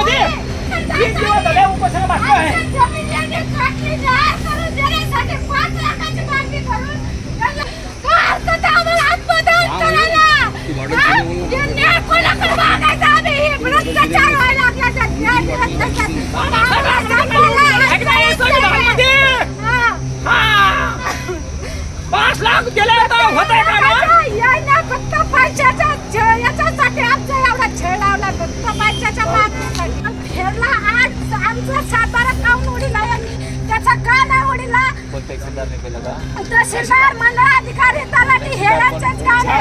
त्याच्यामध्ये तीन दिवस झाले उपोषण बाकी हा. पाच लाख गेले होत आहे का ना फक्त पैशाचा आज आमचा सातारा काऊन उडीला यांनी त्याचा का? नाही उडीला तहसीलदार मंडळ अधिकारी तलाठी हे यांचेच आहे.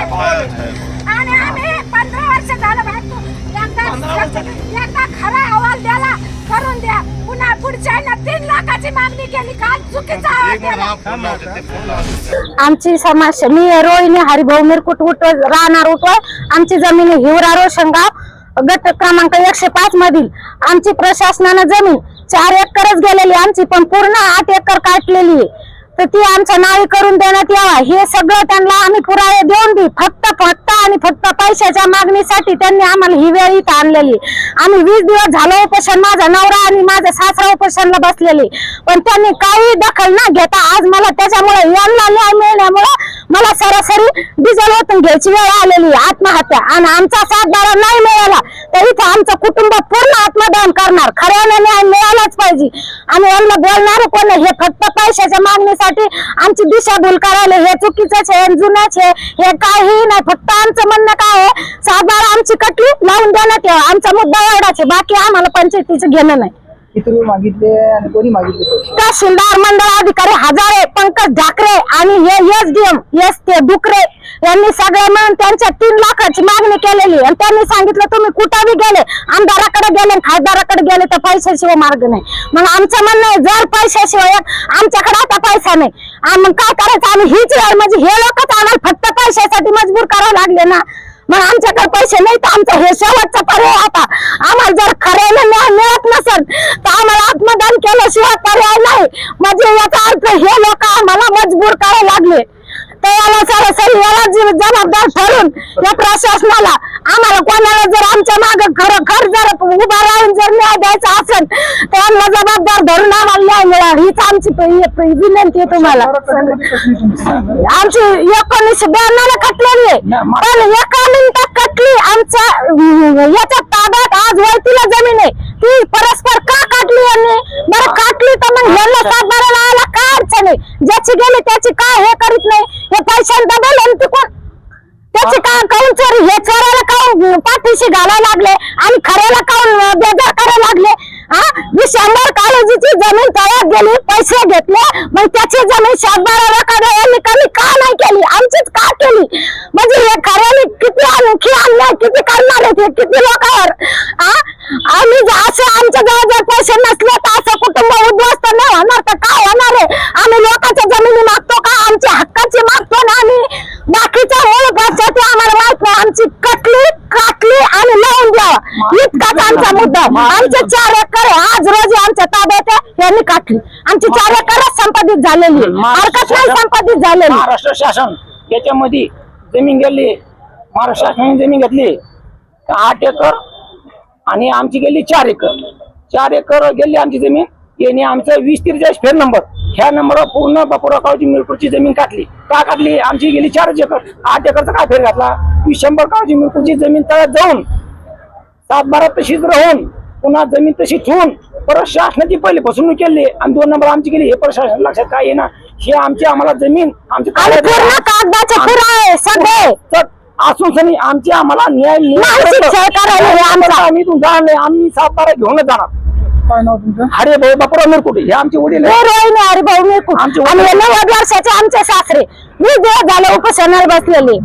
आणि आम्ही पंधरा वर्ष झालं भागतो एकदा एकदा खरा अहवाल द्याला करून द्या. पुन्हा पुढच्या ना तीन लाखाची मागणी केली काल चुकीचा अहवाल आमची समस्या मी रोहिणी हरिभाऊ मिरकुट उठ राहणार उठवा. आमची जमीन हिवरा रोशनगाव गट क्रमांक एकशे पाच मधील आमची प्रशासनानं जमीन चार एकरच गेलेली आमची पण पूर्ण आठ एकर काटलेली आहे. तर ती आमच्या नावे करून देण्यात यावा. हे सगळं त्यांना आम्ही पुरावे देऊन दे फक्त फक्त आणि फक्त पैशाच्या मागणीसाठी त्यांनी आम्हाला ही वेळ इथं आणलेली आम्ही वीस दिवस झालो उपोषण. माझा नवरा आणि माझा सासरा उपोषणला बसलेली. पण त्यांनी काही दखल न घेता आज मला त्याच्यामुळे यांना न्याय मिळण्यामुळे मला सरासरी डिझेल ओतून घ्यायची वेळ आलेली आहे, आत्महत्या. आणि आमचा साथदारा नाही मिळाला तर इथं आमचं कुटुंब पूर्ण आत्मदान करणार. खऱ्याने न्याय मिळालाच पाहिजे. आणि यांना बोलणार कोण आहे? हे फक्त पैशाच्या मागणीसाठी आमची दिशाभूल करायला हे चुकीचंच आहे जुन्याच आहे हे काही नाही. फक्त आमचं म्हणणं काय आहे? सातबारा आमची कटली लावून देण्यात यावं. आमचा मुद्दा एवढाच आहे. बाकी आम्हाला पंचायतीचं घेणं नाही. किती रुपये मागितले आणि कोणी मागितले पैसे? तहसीलदार मंडळ अधिकारी हजारे पंकज ढाकरे आणि हे एस डी एम एस ते डुकरे यांनी सगळे मिळून त्यांच्या तीन लाखाची मागणी केलेली आणि त्यांनी सांगितलं तुम्ही कुठं बी गेले आमदाराकडे गेले आणि खासदाराकडे गेले तर पैशाशिवाय मार्ग नाही. मग आमचं म्हणणं आहे जर पैशाशिवाय आमच्याकडे आता पैसा नाही. मग काय करायचं? आम्ही हीच वेळ म्हणजे हे लोकच आम्हाला फक्त पैशासाठी मजबूर करावं लागले ना. मग आमच्याकडे पैसे नाही तर आमचा हे शेवटचा पर्याय आता आम्हाला जर खऱ्याने न्याय मिळत नसेल तर आम्हाला आत्मदान केल्याशिवाय पर्याय नाही. म्हणजे याचा अर्थ हे लोक आम्हाला मजबूर करायला लागले. तर याला सरासरी याला जबाबदार ठरून या प्रशासनाला आम्हाला कोणाला जर आमच्या माग खरोखर जर उभा राहून द्यायचा असेल तर यांना जबाबदार धरून आम्हाला न्याय मिळावा हीच आमची प- हि- विनंती आहे तुम्हाला आमची एकोणीसशे ब्याण्णव ला कटलेली आहे पण एका मिनिटात कटली आमच्या याच्या ताब्यात आज वळतीला जमीन आहे. ती परस्पर का काटली यांनी? बरं काटली तर मग यांना सातबारा लावायला काय अडचण आहे? ज्याची गेली त्याची काय हे करीत नाही? हे आणि ती कोण त्याची का काऊन चोरी? हे चोराला काऊन पाठीशी घालायला लागले? आणि खऱ्याला काऊन अं, बेजार करायला लागले हा मी बाजूची जमीन तयार गेली पैसे घेतले मग त्याची जमीन सातबारा रकाडे यांनी कमी का नाही केली? आमचीच का केली? म्हणजे हे खऱ्याने किती आणखी आणलं किती करणार आहेत हे किती लोकांवर? आम्ही जर असं आमच्या जवळ जर पैसे नसले तर असं कुटुंब उद्ध्वस्त नाही होणार तर काय होणार आहे आम्ही लोकांच्या जमिनी मागतो का आमच्या हक्काची मागतो ना आम्ही बाकीच्या मूळ पक्षाचे आम्हाला माहीत नाही आमची कटली काटली आणि लावून द्यावा इतकाच आमचा मुद्दा आहे. आमचे चार एकर. आज रोजी आमच्या ताब्यात आहे. यांनी काटली आमची चार एकरच संपादित झालेली आहे. हरकत नाही संपादित झालेली महाराष्ट्र शासन याच्यामध्ये जमीन गेली. महाराष्ट्र शासनाने जमीन घेतली. आठ एकर आणि आमची गेली चार एकर. चार एकर गेली आमची जमीन. याने आमचं वीस त्रेचाळीस फेर नंबर. ह्या नंबरवर पूर्ण बापुराव मिरपूरची जमीन काढली का काढली आमची गेली चारच एकर. आठ एकरचा काय फेर घातला? ती शंभर काळजी मिरपूरची जमीन तळ्यात जाऊन सात बारा तशीच राहून पुन्हा जमीन तशी ठेवून परत शासनाची पहिले फसवणूक केली आणि दोन नंबर आमची गेली हे प्रशासन लक्षात काय आहे ना हे आमची आम्हाला जमीन आमची असून सनी आमची आम्हाला न्याय हे. आम्ही नाही. आम्ही सात बारा घेऊनच जाणार. काय नाव तुमचं? हरे भाऊ बापूराव मिरकुटे हे आमचे वडील. रोहिणी हरिभाऊ मिरकुट. आमचे वर्षाचे आमचे सासरे. वीस दिवस झाले उपोषणाला बसलेले.